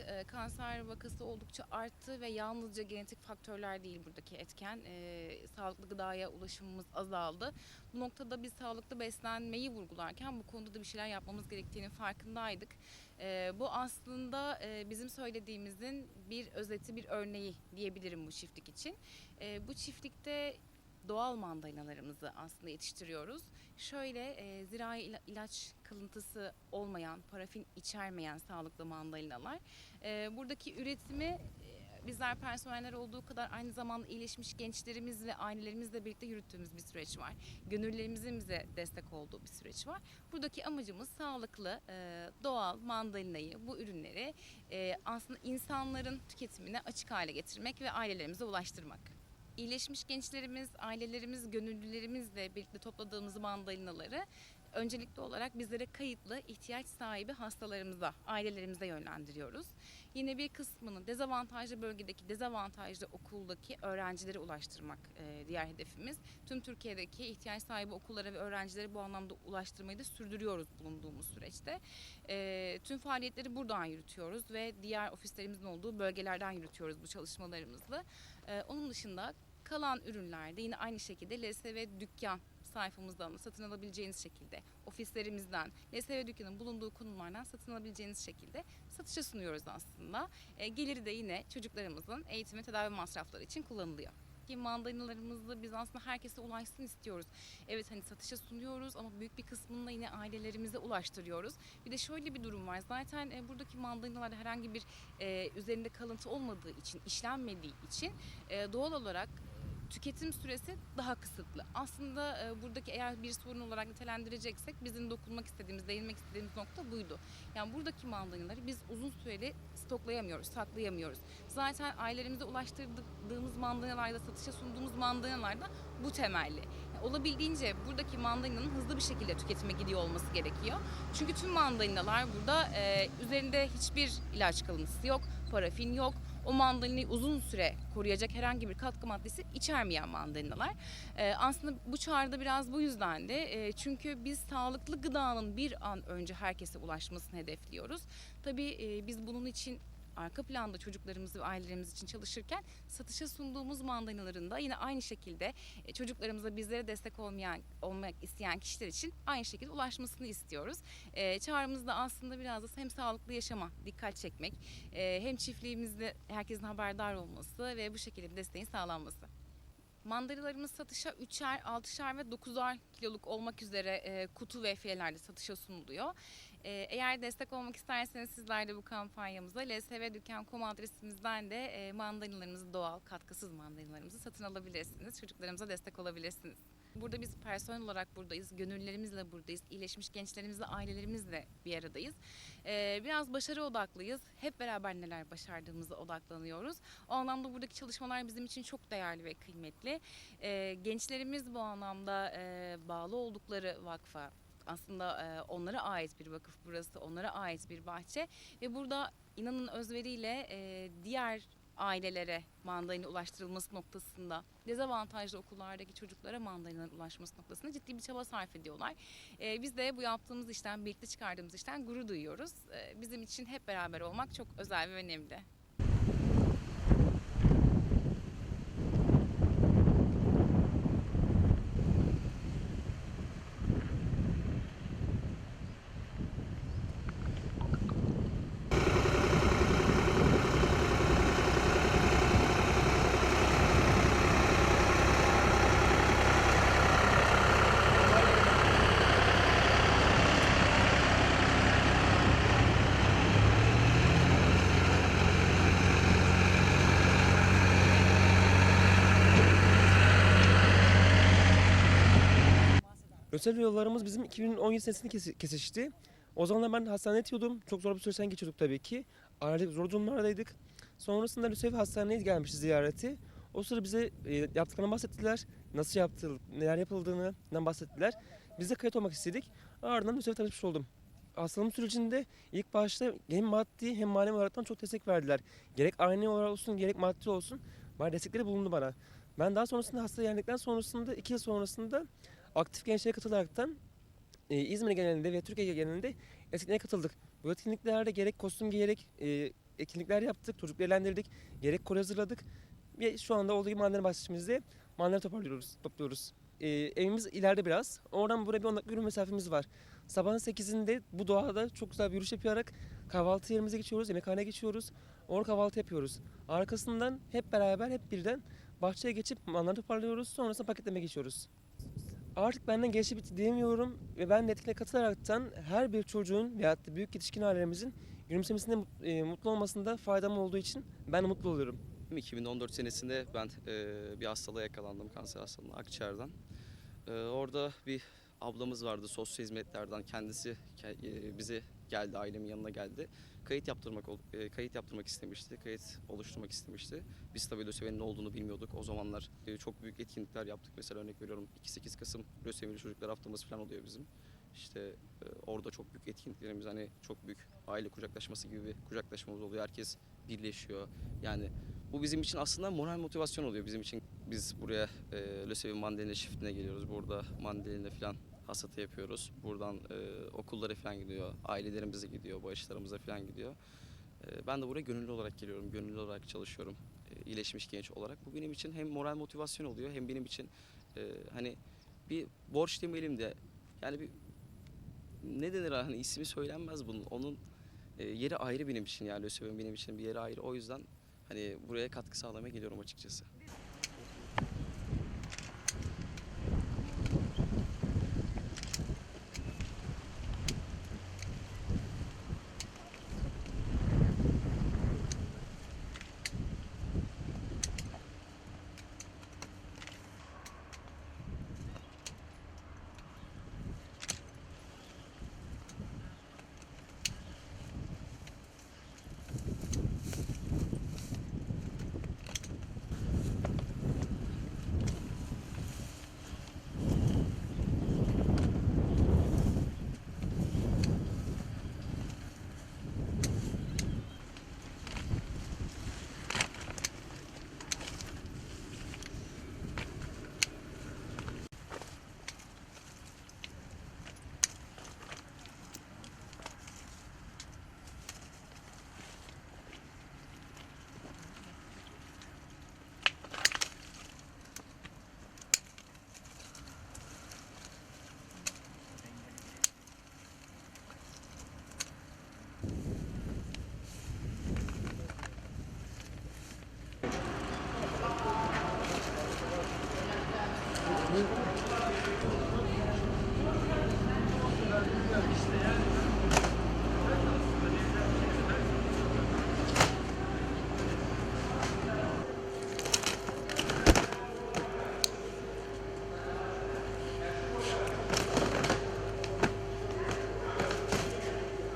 e, kanser vakası oldukça arttı ve yalnızca genetik faktörler değil buradaki etken. E, sağlıklı gıdaya ulaşımımız azaldı. Bu noktada biz sağlıklı beslenmeyi vurgularken bu konuda da bir şeyler yapmamız gerektiğinin farkındaydık. E, bu aslında e, bizim söylediğimizin bir özeti, bir örneği diyebilirim bu çiftlik için. E, bu çiftlikte doğal mandalinalarımızı aslında yetiştiriyoruz. Şöyle e, zirai ila- ilaç kalıntısı olmayan, parafin içermeyen sağlıklı mandalinalar. E, buradaki üretimi e, bizler personeller olduğu kadar aynı zamanda iyileşmiş gençlerimiz ve ailelerimizle birlikte yürüttüğümüz bir süreç var. Gönüllerimizin bize destek olduğu bir süreç var. Buradaki amacımız sağlıklı, e, doğal mandalinayı, bu ürünleri e, aslında insanların tüketimine açık hale getirmek ve ailelerimize ulaştırmak. İyileşmiş gençlerimiz, ailelerimiz, gönüllülerimizle birlikte topladığımız mandalinaları öncelikli olarak bizlere kayıtlı ihtiyaç sahibi hastalarımıza, ailelerimize yönlendiriyoruz. Yine bir kısmını dezavantajlı bölgedeki, dezavantajlı okuldaki öğrencilere ulaştırmak e, diğer hedefimiz. Tüm Türkiye'deki ihtiyaç sahibi okullara ve öğrencilere bu anlamda ulaştırmayı da sürdürüyoruz bulunduğumuz süreçte. E, tüm faaliyetleri buradan yürütüyoruz ve diğer ofislerimizin olduğu bölgelerden yürütüyoruz bu çalışmalarımızı. E, onun dışında kalan ürünlerde yine aynı şekilde LSV dükkan sayfamızdan da satın alabileceğiniz şekilde ofislerimizden LSV dükkanın bulunduğu konumlardan satın alabileceğiniz şekilde satışa sunuyoruz aslında. E, geliri de yine çocuklarımızın eğitim ve tedavi masrafları için kullanılıyor. Ki mandalinalarımızı biz aslında herkese ulaşsın istiyoruz. Evet hani satışa sunuyoruz ama büyük bir kısmını da yine ailelerimize ulaştırıyoruz. Bir de şöyle bir durum var. Zaten e, buradaki mandalinalarda herhangi bir e, üzerinde kalıntı olmadığı için, işlenmediği için e, doğal olarak tüketim süresi daha kısıtlı. Aslında e, buradaki eğer bir sorun olarak nitelendireceksek bizim dokunmak istediğimiz, değinmek istediğimiz nokta buydu. Yani buradaki mandalinaları biz uzun süreli stoklayamıyoruz, saklayamıyoruz. Zaten ailelerimize ulaştırdığımız mandalinalarda, satışa sunduğumuz mandalinalarda bu temelli. Yani olabildiğince buradaki mandalinanın hızlı bir şekilde tüketime gidiyor olması gerekiyor. Çünkü tüm mandalinalar burada e, üzerinde hiçbir ilaç kalıntısı yok, parafin yok, o mandalinayı uzun süre koruyacak herhangi bir katkı maddesi içermeyen mandalinalar. Ee, aslında bu çağrıda biraz bu yüzden de e, çünkü biz sağlıklı gıdanın bir an önce herkese ulaşmasını hedefliyoruz. Tabii e, biz bunun için arka planda çocuklarımız ve ailelerimiz için çalışırken satışa sunduğumuz mandalinaların da yine aynı şekilde e, çocuklarımıza bizlere destek olmayan olmak isteyen kişiler için aynı şekilde ulaşmasını istiyoruz. E, çağrımız da aslında biraz da hem sağlıklı yaşama dikkat çekmek e, hem çiftliğimizde herkesin haberdar olması ve bu şekilde desteğin sağlanması. Mandalinalarımız satışa 3'er, 6'şer ve 9'ar kiloluk olmak üzere e, kutu ve filelerde satışa sunuluyor. E, eğer destek olmak isterseniz sizler de bu kampanyamıza lsvdükkan.com adresimizden de e, mandalinalarımızı doğal, katkısız mandalinalarımızı satın alabilirsiniz. Çocuklarımıza destek olabilirsiniz. Burada biz personel olarak buradayız, gönüllerimizle buradayız, iyileşmiş gençlerimizle, ailelerimizle bir aradayız. Ee, biraz başarı odaklıyız. Hep beraber neler başardığımıza odaklanıyoruz. O anlamda buradaki çalışmalar bizim için çok değerli ve kıymetli. Ee, gençlerimiz bu anlamda e, bağlı oldukları vakfa aslında e, onlara ait bir vakıf burası, onlara ait bir bahçe ve burada inanın özveriyle e, diğer ailelere mandalina ulaştırılması noktasında dezavantajlı okullardaki çocuklara mandalina ulaşması noktasında ciddi bir çaba sarf ediyorlar. Ee, biz de bu yaptığımız işten, birlikte çıkardığımız işten gurur duyuyoruz. Bizim için hep beraber olmak çok özel ve önemli. Özel yollarımız bizim 2017 senesinde kesi- kesişti. O zamanlar ben hastanede yatıyordum. Çok zor bir süreçten geçiyorduk tabii ki. Ailecek zor durumlardaydık. Sonrasında Lüsev Hastane'ye gelmişti ziyareti. O sıra bize e, yaptıklarından bahsettiler. Nasıl yaptı, neler yapıldığından bahsettiler. Biz de kayıt olmak istedik. Ardından Lüsev'e tanışmış oldum. Hastalığım sürecinde ilk başta hem maddi hem manevi olaraktan çok destek verdiler. Gerek aile olarak olsun gerek maddi olsun bana destekleri bulundu bana. Ben daha sonrasında hasta geldikten sonrasında iki yıl sonrasında aktif gençliğe katılaraktan e, İzmir genelinde ve Türkiye genelinde etkinliğe katıldık. Bu etkinliklerde gerek kostüm giyerek e, etkinlikler yaptık, çocukları eğlendirdik, gerek kore hazırladık. Ve şu anda olduğu gibi mahalle bahçemizde mahalleleri toparlıyoruz, topluyoruz. E, evimiz ileride biraz. Oradan buraya bir 10 dakika yürüme mesafemiz var. Sabahın 8'inde bu doğada çok güzel bir yürüyüş yaparak kahvaltı yerimize geçiyoruz, yemekhaneye geçiyoruz. Orada kahvaltı yapıyoruz. Arkasından hep beraber, hep birden bahçeye geçip manları toparlıyoruz. Sonrasında paketleme geçiyoruz. Artık benden geçti bitti diyemiyorum ve ben de etkinliğe katılaraktan her bir çocuğun veyahut da büyük yetişkin ailelerimizin gülümsemesinde e, mutlu olmasında faydam olduğu için ben mutlu oluyorum. 2014 senesinde ben e, bir hastalığa yakalandım, kanser hastalığına, akciğerden. E, orada bir ablamız vardı sosyal hizmetlerden, kendisi ke- e, bize geldi, ailemin yanına geldi. Kayıt yaptırmak e, kayıt yaptırmak istemişti, kayıt oluşturmak istemişti. Biz tabii löseminin ne olduğunu bilmiyorduk. O zamanlar e, çok büyük etkinlikler yaptık. Mesela örnek veriyorum 2-8 Kasım lösemili çocuklar haftamız falan oluyor bizim. İşte e, orada çok büyük etkinliklerimiz hani çok büyük aile kucaklaşması gibi bir kucaklaşmamız oluyor. Herkes birleşiyor. Yani bu bizim için aslında moral motivasyon oluyor bizim için. Biz buraya e, Lösevi Mandalina çiftliğine geliyoruz. Burada mandalina falan hasatı yapıyoruz. Buradan e, okullara falan gidiyor, ailelerimize gidiyor, bağışlarımıza falan gidiyor. E, ben de buraya gönüllü olarak geliyorum, gönüllü olarak çalışıyorum. E, iyileşmiş genç olarak. Bu benim için hem moral motivasyon oluyor hem benim için e, hani bir borç demeyelim de yani bir ne denir hani ismi söylenmez bunun. Onun e, yeri ayrı benim için yani Lösevi'nin benim için bir yeri ayrı. O yüzden hani buraya katkı sağlamaya geliyorum açıkçası.